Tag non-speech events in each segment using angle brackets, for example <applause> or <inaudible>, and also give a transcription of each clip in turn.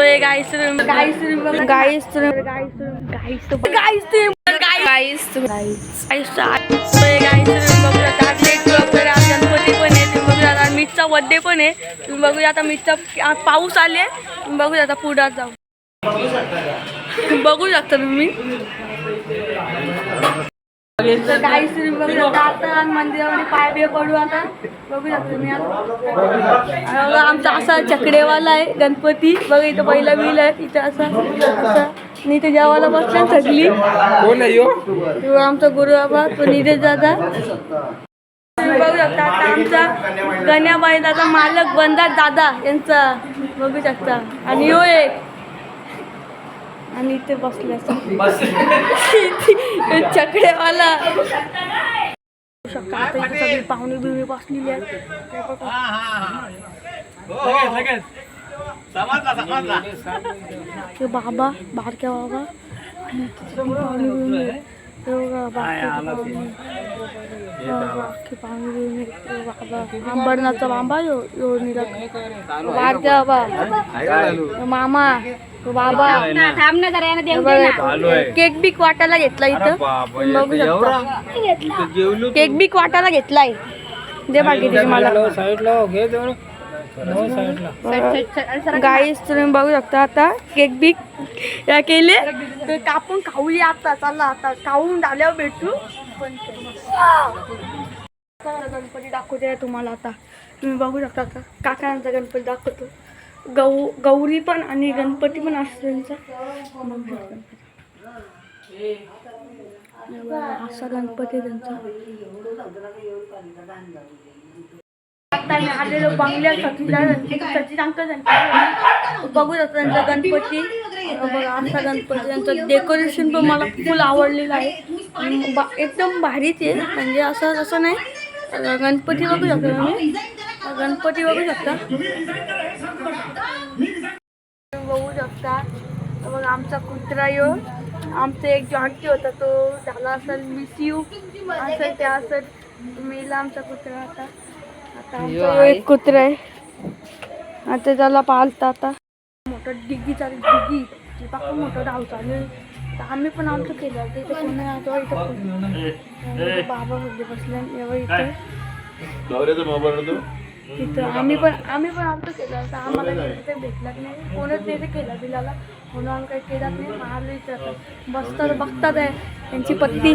गाईस गाईस गाईस गाईस गाईस गाईस गणपती पण आहे तुम्ही बघू आता. मीठचा बड्डे पण आहे. तुम्ही बघूया आता मीठचा पाऊस आले तुम्ही बघूया आता पुढात जाऊ. <laughs> बघू शकता तुम्ही. काहीच बघू आता मंदिरामध्ये पाय बिय पडू आता. बघू शकता आता. आमचा असा चकडेवाला आहे गणपती. बघा इथं पहिला बिल आहे इथं असा आणि इथे जेवायला बसला कोण आहे तो आमचा गुरु बाबा तो निधेश दादा. बघू शकता आता आमचा गण्याबाई दादा मालक बंदा दादा यांचा. बघू शकता. आणि यो एक. आणि इथे बसले इथे सगळी पाहुणे बिवणे बसलेली ते बघा. ते बाबा बारक्या बाबा. पाहुणे बिवणे. अंबरनाथचा बाबा बाबा मामा बाबा जरा केक बिक वाटायला घेतला इथं बघू शकता केक बिक वाटायला घेतलाय दे बाकी मला गाईस तुम्ही बघू शकता आता. केक बिक या केले. तर कापून खाऊया आता. चला आता. खाऊन झाल्यावर भेटू. पण गणपती दाखवते तुम्हाला आता. तुम्ही बघू शकता आता. काकांचा गणपती दाखवतो. गौ गौरी पण आणि गणपती पण असतो त्यांचा. असा गणपती त्यांचा. आता आलेलो बंगल्यात सचिन सचिन बघू शकतो त्यांचा गणपती बघा असा गणपती त्यांचं डेकोरेशन पण मला फुल आवडलेलं आहे. बा- एकदम भारीच आहे. म्हणजे असं असं नाही. गणपती बघू शकतो तुम्ही. गणपती बघू शकता. बघू शकता. मग आमचा कुत्रा यो आमचा एक जॉन्टी होता तो झाला असेल मिस यू असेल त्या असेल मेला आमचा कुत्रा होता. आमचा एक कुत्रा आहे. आता त्याला पालता आता. मोठं डिग्गी चालू डिग्गी. ते पाका मोठं धाव चालू आम्ही पण आमचं केलं. तर इथं कोण नाही आता इथं कोण- इथं बाबा होते बसले एवढं इथं. तिथं आम्ही पण आम्ही पण आमचं केलं. तर आम्हाला काही तिथे भेटलं नाही. कोणच नाही ते केलं बिलाला. म्हणून आम्ही काही केलं नाही. मारलं इथं. बसतात बघतात आहे. त्यांची पत्ती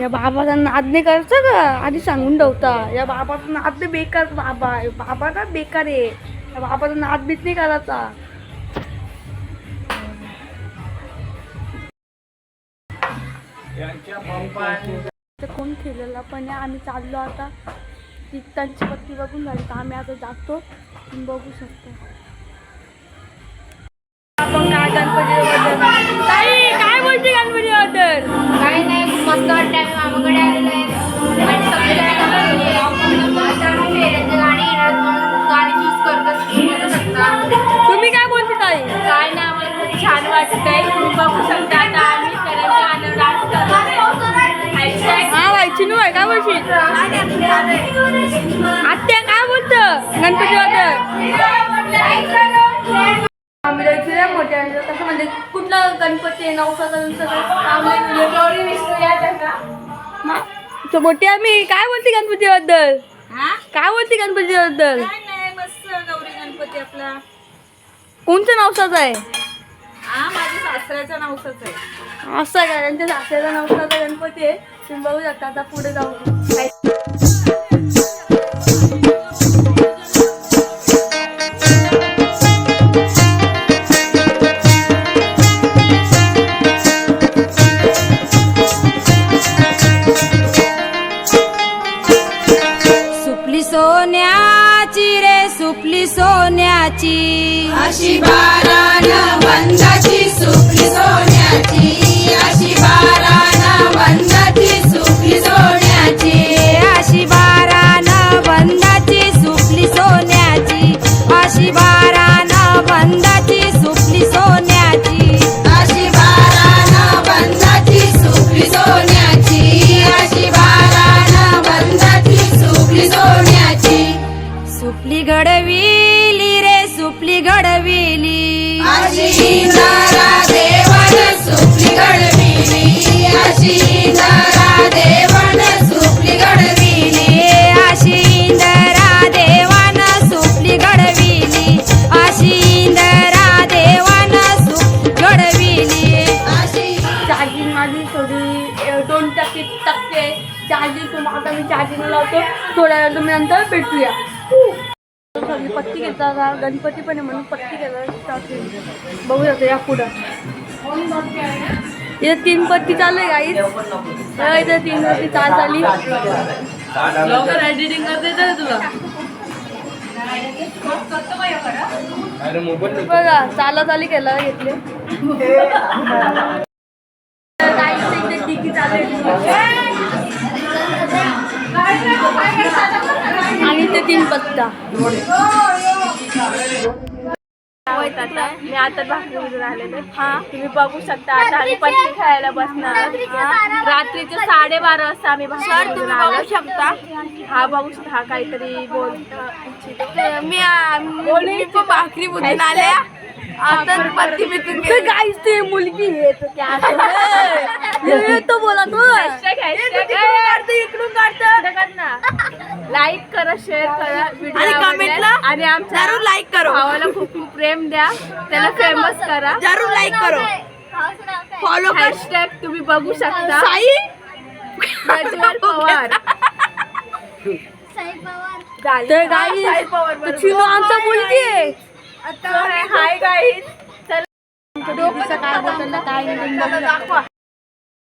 या बाबाचा नाद नाही करायचा का? आधी सांगून ठेवता. या बाबाचा नाद नाही बेकार बाबा बाबा ना बेकार आहे. या बाबाचा नाद बीत नाही करायचा. कोण केलेला पण आहे आम्ही चाललो आता. ती त्यांची पत्ती बघून झाली तर आम्ही आता जातो. तुम्ही बघू शकतो. आपण काय गणपती नवसाचा. तो मोठी आम्ही काय बोलते गणपती बद्दल हा? काय बोलते गणपती बद्दल काय नाही मस्त गौरी गणपती आपला. कोणत्या नवसाचा आहे? नावचाच आहे. असं आहे का? त्यांच्या सासऱ्याचा नवसाचा गणपती आहे. तुम्ही बघू शकता आता पुढे जाऊ. বাঁচি হাসি थोड्या वेळ तुम्ही नंतर भेटूया. पत्ती घेता गणपती पण आहे म्हणून पत्ती घेता बघू शकतो या पुढं. इथे तीन पत्ती चालू आहे गाईच इथे तीन पत्ती चाल झाली. लवकर एडिटिंग करते तुला? अरे मोबाईल बघा चाला चाली केला घेतले गाईचं इथे डिकी चालू आहे. आणि ते तीन पत्ता. मी आता भाकरी आलेले. हा. तुम्ही बघू शकता आता आम्ही पत्ती खेळायला बसणार. रात्रीचे साडेबारा वाजता आम्ही भाकरी आलो शकता. हा बघू शकता. हा काहीतरी बोल. मी मी पण भाकरी बुजून आले बितून ते मुलगी आहे तो क्या हे <laughs> तो बोला तो. इकडून काढतं. लाईक करा शेअर करा व्हिडिओ आणि आवडल्यास. कमेंटला आणि आमच्या जरूर like करो. भावाला खूप खूप प्रेम द्या. त्याला फेमस करा. जरूर लाईक करो. फॉलो हॅशटॅग तुम्ही बघू शकता. साई? <laughs> पवार. <laughs> साई पवार आमचा मुलगी आहे. हाय गाईज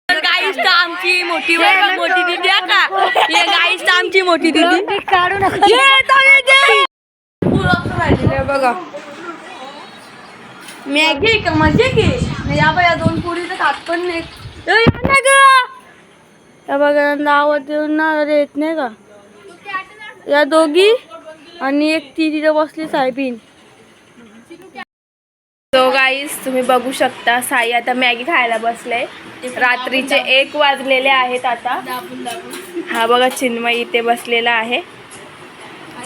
गाईस तर आमची मोठी मोठी दिदी आहे का? हे गाईस तर आमची मोठी दिदी. काढू नका. बघा. मॅगी का? मजे की? या बघा या दोन पुरी तर खात पण नाही. ए, या ना गं. या बघा नाव देऊन ना अरे येत नाही का? या दोघी आणि एक ती तिथे बसली साहेबीन. तो गाईज तुम्ही बघू शकता साई आता मॅगी खायला बसले. रात्रीचे एक वाजलेले आहेत आता. हा बघा चिन्मय इथे बसलेला आहे.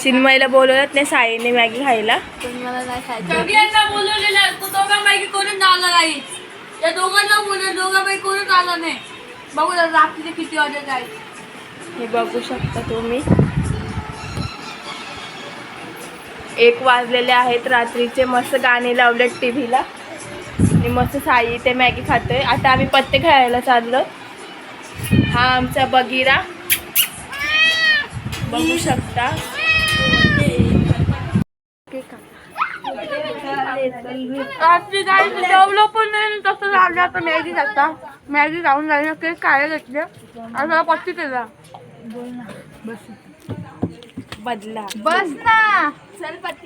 चिन्मयला बोलवत नाही साईने मॅगी खायला. दोघांना बोलवलेलं तो दोघांपैकी एक वाजलेले आहेत रात्रीचे. मस्त गाणे लावले टी व्हीला आणि मस्त साई ते मॅगी खातोय. आता आम्ही पत्ते खेळायला चाललो. हा आमचा बगीरा. बघू शकता. रात्री काय जेवलो पण नाही. तसं झालं आता मॅगी खाता. मॅगी खाऊन झाली केक खायला घेतले. आणि मला पत्ती केला. बदला बस ना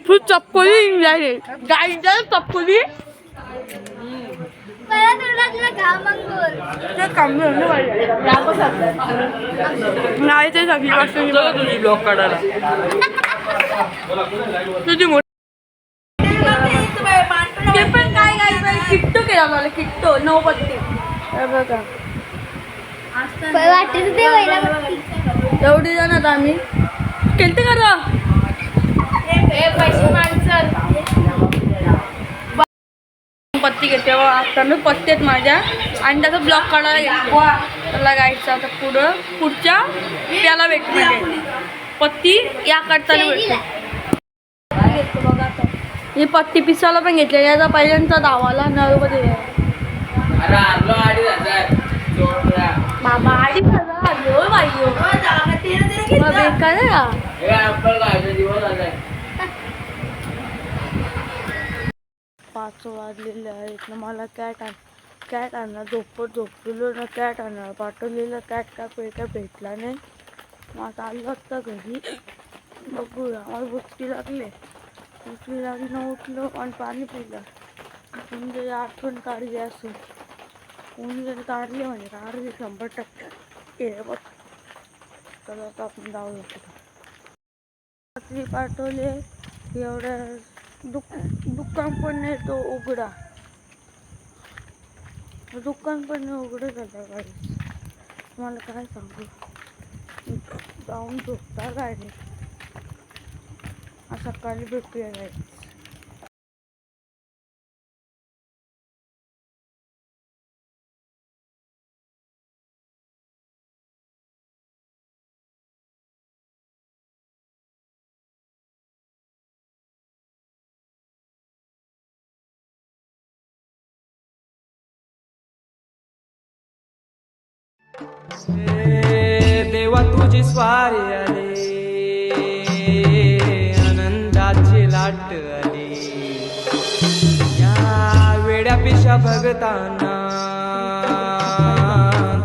तू चप्पली झाली गाईच्या पाहिजे नाही ते सगळी वस्तू तुझी ब्लॉग काढायला. तुझी मोठी ते पण काय काय किट्टो केला मला किट्टो. नऊ पत्ती एवढी जण आता आम्ही. केलते का ए पैसे माणसं पत्ती घेते आता मी पत्ती आहेत माझ्या. आणि त्याचा ब्लॉक काढायला घेतला त्याला गायचं आता पुढं पुढच्या त्याला भेट म्हणजे पत्ती या काढताना भेटते ही पत्ती पिसाला पण घेतली. याचा पहिल्यांदा अडीच हजार. जोडला. बाबा. मग बेकार पाच वाजलेले आहेत ना मला कॅट आण कॅट आणणार झोपत झोपलेलो ना कॅट आणणार पाठवलेलं कॅट काय पे काय भेटला नाही. मग आता आलो आत्ता घरी. बघूया मला भुटकी लागले. भुटकी लागली ना उठलो आणि पाणी पिलं. म्हणजे जरी आठवण काढली असं कोणी जरी काढली म्हणजे काढली शंभर टक्के. हे बघ. तर आता आपण जाऊ रात्री पाठवले एवढ्या दुकान पण नाही तो उघडा. दुकान पण नाही उघडं झालं गाडी. मला काय सांगू? जाऊन झोपता गाडी. सकाळी भेटूया गाडी. देवा तुझी स्वारी आली आनंदाची लाट आली. या वेड्या पिशा भगताना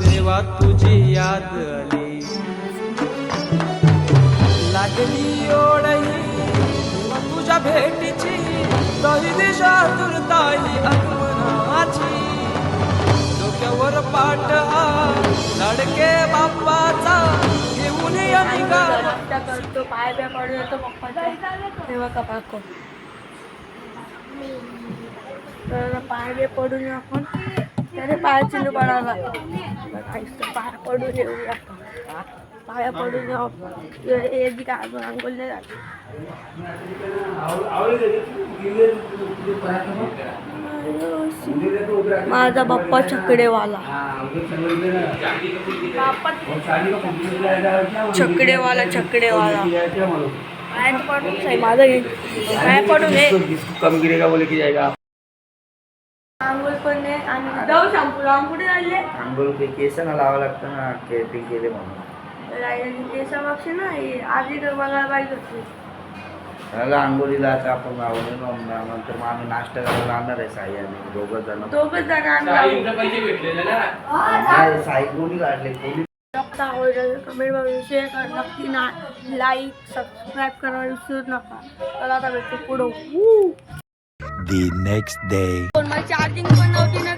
देवा तुझी याद आली. लागली ओढही तुझ्या भेटीची दही दिशा तुरताई आगमनाची. निघा रस्ता करतो पाय पाय पडून येतो पप्पाचा तेव्हा का पाको तर पाय बे पडून येऊ आपण त्याने पाय चिलू पडायला आईचं पाय पडून येऊया पाया पडून येऊ आपण हे जी काय माझा बाप्पा छकडेवाला. छकडेवाला छकडेवाला. पाय पडून साई, माझं पडून कम गिरेगा बोले की जाएगा आंघोळ पण नाही आणि जाऊ शॅम्पू लावून कुठे राहिले? आंघोळ के केसांना लावा लागतं ना केपिंग केले म्हणून ना आधी तर मला पाहिजे होती. त्याला आंघोळीला आता आपण लावलं ना नंतर मग आम्ही नाश्ता करायला जाणार आहे साई आणि दोघं जण. दोघच जण आणला साईंचे पैसे भेटलेले ना. नाही, साई कोणी काढले? कोणी? आवडलं कमेंट बॉक्स शेअर करा. नक्की ना लाईक सबस्क्राईब करायला विसरू नका. चला आता भेटतो पुढं. The next day. चार्जिंग पण नव्हती ना.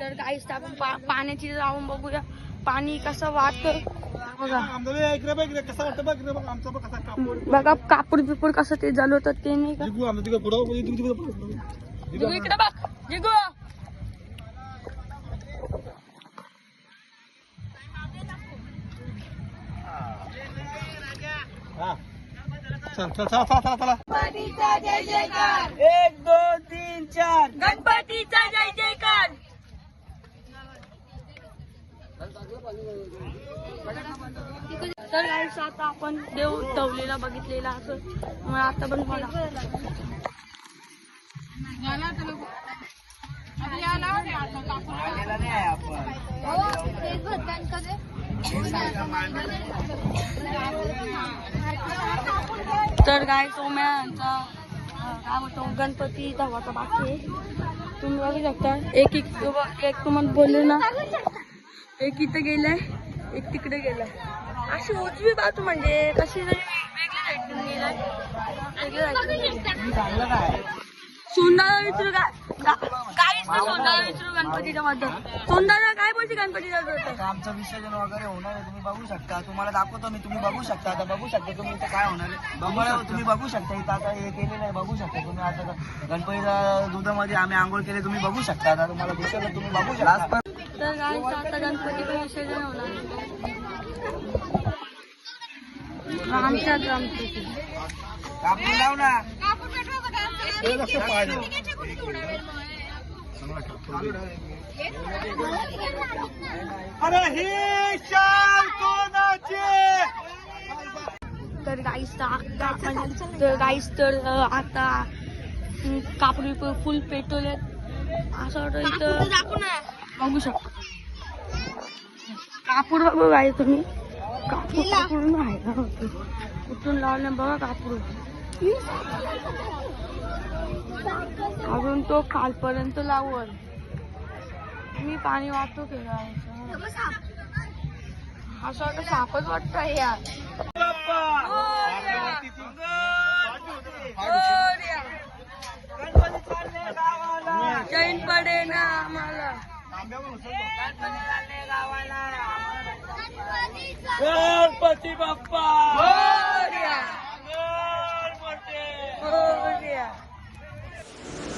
तर काहीच आपण पाण्याची जाऊन बघूया. पाणी कसं वाहत. बघा. बघा कापूर बिपूर कसं ते झालं होतं ते नाही का? जिगू इकडे बघ जिगू एक दोन तीन चार. गणपतीचा जय जयकार. तर गाईस आता आपण देव तवलेला बघितलेला असं. मग आता पण बघा. तर गाय सोम्या यांचा अं, काय म्हणतो गणपती धावाचा बाकी आहे. तुम्ही बघू शकता एक एक एक तुम्हाला बोलले ना. एक इथं गेलाय एक तिकडे गेलाय. अशी उजवी बाजू म्हणजे कशी तरी वेगळी साईडून गेलाय. वेगळी साईडून सोंदाला विचारू का गणपतीच्या सोंदाला काय बोलते गणपतीच्या? आता आमचं विसर्जन वगैरे होणार आहे तुम्ही बघू शकता. तुम्हाला दाखवतो मी तुम्ही बघू शकता. आता बघू शकता तुम्ही इथं काय होणार आहे. तुम्ही बघू शकता. इथं आता हे केलेलं आहे बघू शकता तुम्ही. आता गणपतीच्या दुधामध्ये आम्ही आंघोळ केले तुम्ही बघू शकता. आता तुम्हाला दिसेल तुम्ही बघू शकता. तर आता गणपती पण विसर्जन होणार कापून लाव ना. अरे ही शाल कोणाची? तर गाईस म्हणजे तर गाईस तर आता कापडी फुल पेटवले असं वाटतं इथं बघू शकतो. कापूर बघू गाई तुम्ही. कापूर कापूर आहे ना होते कुठून लावले बघा कापूर अजून तो खालपर्यंत लावल मी पाणी वाचतो केला असं वाटतं सापच वाटतं यार. चैन पडे ना आम्हाला गणपती बाप्पा.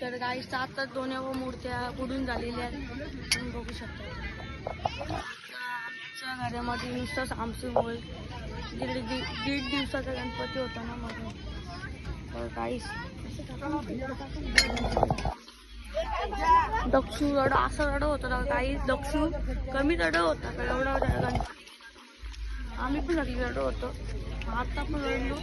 तर गाईस आता दोन्ही व मूर्त्या उडून झालेल्या आहेत. तुम्ही बघू शकता. आमच्या घरामध्ये नुसतंच आमचं होय दीड दीड दीड दिवसाचा गणपती होता ना मग. तर गाईस दक्षू रड असं रड होतं ना काही दक्षू कमी रड होता का एवढा गणपती. आम्ही पण सगळी रड होतो. आता पण रडलो.